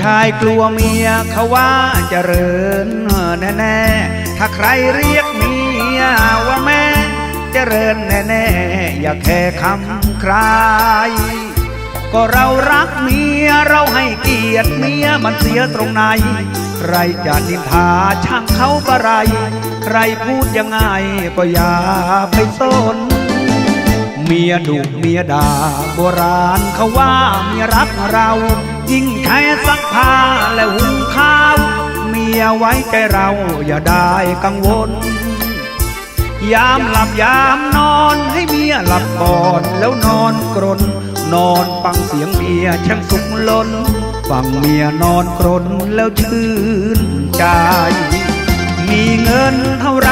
ชายกลัวเมียเขาว่าเจริญแน่ๆ ถ้าใครเรียกเมียว่าแม่ เจริญแน่ๆ อย่าแค่คำใคร ก็เรารักเมียเราให้เกียรติเมียมันเสียตรงไหน ใครจะนินทาช่างเขาบะไร ใครพูดยังไงก็อย่าไปสนเมียดุเมียด่าโบราณเขาว่าเมียรักเรา ยิ่งใช้ซักผ้าและหุงข้าว เมียไว้ใจเราอย่าได้กังวล ยามหลับยามนอนให้เมียหลับก่อนแล้วนอนกรน นอนฟังเสียงเมียช่างสุขล้น ฟังเมียนอนกรนแล้วชื่นใจ มีเงินเท่าไร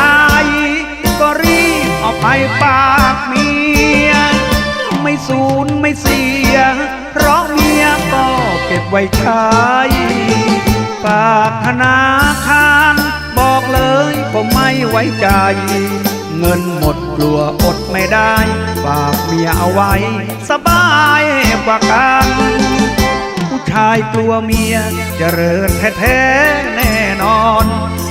ก็รีบเอาไปฝา ว้ใช้ฝากธนาคารบอกเลยผมไม่ไว้ใจ เงินหมดกลัวอดไม่ได้ ฝากเมียเอาไว้ สบายกว่ากันผู้ชายกลัวเมียเจริญแท้ๆแน่นอน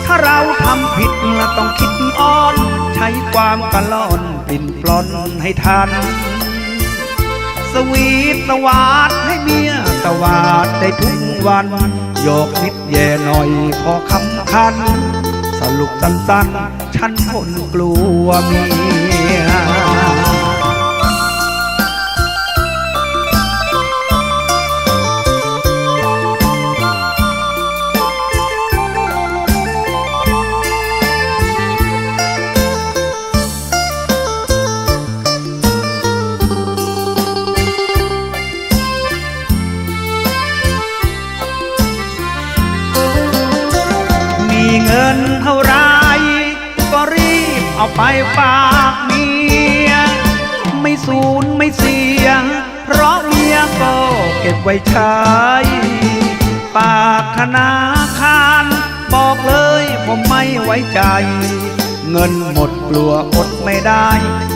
ถ้าเราทำผิดละต้องคิดอ่อน ใช้ความกะล่อนปิ่นปล้อนให้ทันสวีทสวาดให้เมีย ตวาดได้ทุกวันโยกนิดแย่หน่อยพอคำคัน สรุปสั้นๆ ฉันคนกลัวเมีย เงินเท่าไรก็รีบเอาไปฝากเมีย ไม่สูญไม่เสียเพราะเมียก็เก็บไว้ใช้ฝากธนาคาร บอกเลยผมไม่ไว้ใจ เงินหมดกลัวอดไม่ได้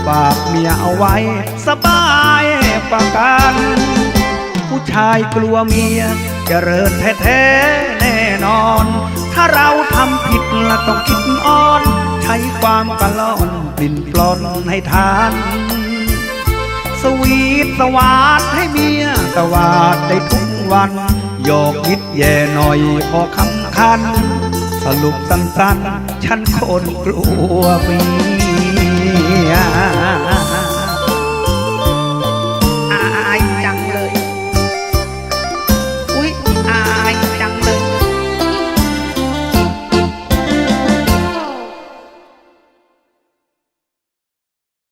ฝากเมียเอาไว้ สบายประกัน ผู้ชายกลัวเมียเจริญแท้ๆแน่นอน ถ้าเราทำผิดละต้องคิดอ่อน ใช้ความกะล่อนปลิ่นปลอนให้ทาน สวีทสวาดให้เมียสวาดได้ทุกวันโยอกนิดแย่หน่อยพอคำคัน สรุปสั้นๆ ฉันคนกลัวเมีย